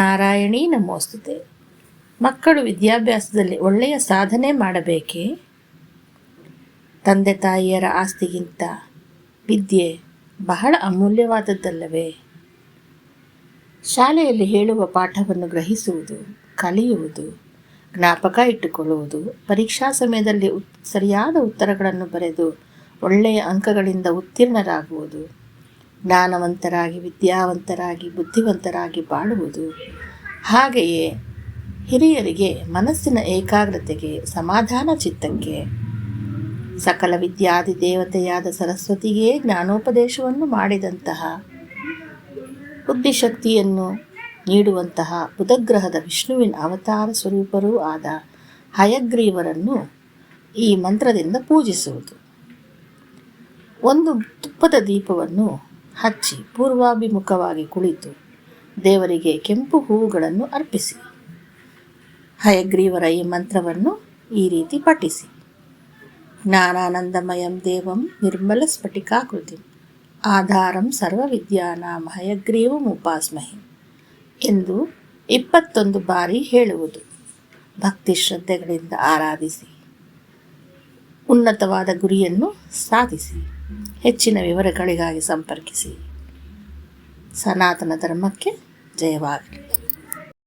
ನಾರಾಯಣೀ ನಮೋಸ್ತುತೆ. ಮಕ್ಕಳು ವಿದ್ಯಾಭ್ಯಾಸದಲ್ಲಿ ಒಳ್ಳೆಯ ಸಾಧನೆ ಮಾಡಬೇಕೇ? ತಂದೆ ತಾಯಿಯರ ಆಸ್ತಿಗಿಂತ ವಿದ್ಯೆ ಬಹಳ ಅಮೂಲ್ಯವಾದದ್ದಲ್ಲವೇ? ಶಾಲೆಯಲ್ಲಿ ಹೇಳುವ ಪಾಠವನ್ನು ಗ್ರಹಿಸುವುದು, ಕಲಿಯುವುದು, ಜ್ಞಾಪಕ ಇಟ್ಟುಕೊಳ್ಳುವುದು, ಪರೀಕ್ಷಾ ಸಮಯದಲ್ಲಿ ಉತ್ ಸರಿಯಾದ ಉತ್ತರಗಳನ್ನು ಬರೆದು ಒಳ್ಳೆಯ ಅಂಕಗಳಿಂದ ಉತ್ತೀರ್ಣರಾಗುವುದು ಜ್ಞಾನವಂತರಾಗಿ, ವಿದ್ಯಾವಂತರಾಗಿ, ಬುದ್ಧಿವಂತರಾಗಿ ಬಾಳುವುದು. ಹಾಗೆಯೇ ಹಿರಿಯರಿಗೆ ಮನಸ್ಸಿನ ಏಕಾಗ್ರತೆಗೆ, ಸಮಾಧಾನ ಚಿತ್ತಕ್ಕೆ, ಸಕಲ ವಿದ್ಯಾದಿ ದೇವತೆಯಾದ ಸರಸ್ವತಿಗೆ ಜ್ಞಾನೋಪದೇಶವನ್ನು ಮಾಡಿದಂತಹ ಬುದ್ಧಿಶಕ್ತಿಯನ್ನು ನೀಡುವಂತಹ ಬುಧಗ್ರಹದ ವಿಷ್ಣುವಿನ ಅವತಾರ ಸ್ವರೂಪರೂ ಆದ ಹಯಗ್ರೀವರನ್ನು ಈ ಮಂತ್ರದಿಂದ ಪೂಜಿಸುವುದು. ಒಂದು ತುಪ್ಪದ ದೀಪವನ್ನು ಹಚ್ಚಿ ಪೂರ್ವಾಭಿಮುಖವಾಗಿ ಕುಳಿತು ದೇವರಿಗೆ ಕೆಂಪು ಹೂವುಗಳನ್ನು ಅರ್ಪಿಸಿ. ಹಯಗ್ರೀವರ ಈ ಮಂತ್ರವನ್ನು ಈ ರೀತಿ ಪಠಿಸಿ. ಜ್ಞಾನಾನಂದಮಯಂ ದೇವಂ ನಿರ್ಮಲ ಸ್ಫಟಿಕಾಕೃತಿ. ಆಧಾರಂ ಸರ್ವವಿದ್ಯಾನಾಂ ಹಯಗ್ರೀವಂ ಉಪಾಸ್ಮಹಿ ಎಂದು ಇಪ್ಪತ್ತೊಂದು ಬಾರಿ ಹೇಳುವುದು. ಭಕ್ತಿ ಶ್ರದ್ಧೆಗಳಿಂದ ಆರಾಧಿಸಿ. ಉನ್ನತವಾದ ಗುರಿಯನ್ನು ಸಾಧಿಸಿ. ಹೆಚ್ಚಿನ ವಿವರಗಳಿಗಾಗಿ ಸಂಪರ್ಕಿಸಿ. ಸನಾತನ ಧರ್ಮಕ್ಕೆ ಜಯವಾಗಲಿ.